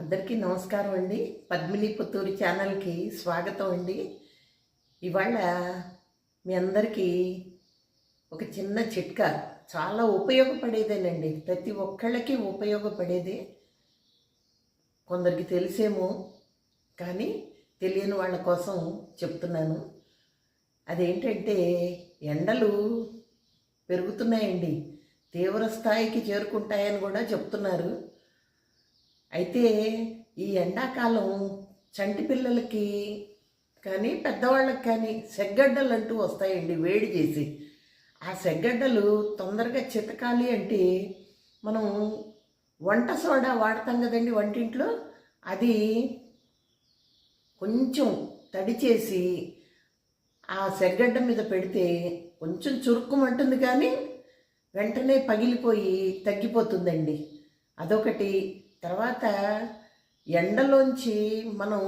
అందరికీ నమస్కారం అండి. పద్మిని పుత్తూరు ఛానల్కి స్వాగతం అండి. ఇవాళ మీ అందరికీ ఒక చిన్న చిట్కా. చాలా ఉపయోగపడేదేనండి. ప్రతి ఒక్కళ్ళకి ఉపయోగపడేదే. కొందరికి తెలిసేమో కానీ తెలియని వాళ్ళ కోసం చెప్తున్నాను. అదేంటంటే ఎండలు పెరుగుతున్నాయండి. తీవ్ర స్థాయికి చేరుకుంటాయని కూడా చెప్తున్నారు. అయితే ఈ ఎండాకాలం చంటి పిల్లలకి కానీ పెద్దవాళ్ళకి కానీ సెగ్గడ్డలు అంటూ వస్తాయండి వేడి చేసి. ఆ సెగ్గడ్డలు తొందరగా చితకాలి అంటే మనం వంట సోడా వాడతాం కదండి వంటింట్లో. అది కొంచెం తడి చేసి ఆ సెగ్గడ్డ మీద పెడితే కొంచెం చురుక్కుమంటుంది కానీ వెంటనే పగిలిపోయి తగ్గిపోతుందండి. అదొకటి. తర్వాత ఎండలోంచి మనం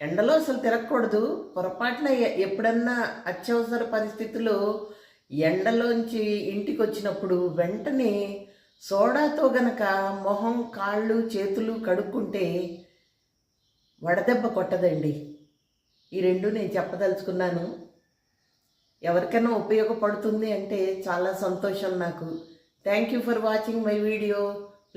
ఎండలో అసలు తిరగకూడదు. పొరపాటున ఎప్పుడన్నా అత్యవసర పరిస్థితుల్లో ఎండలోంచి ఇంటికి వచ్చినప్పుడు వెంటనే సోడాతో గనక మొహం కాళ్ళు చేతులు కడుక్కుంటే వడదెబ్బ కొట్టదండి. ఈ రెండు నేను చెప్పదలుచుకున్నాను. ఎవరికైనా ఉపయోగపడుతుంది అంటే చాలా సంతోషం నాకు. Thank you for watching my video.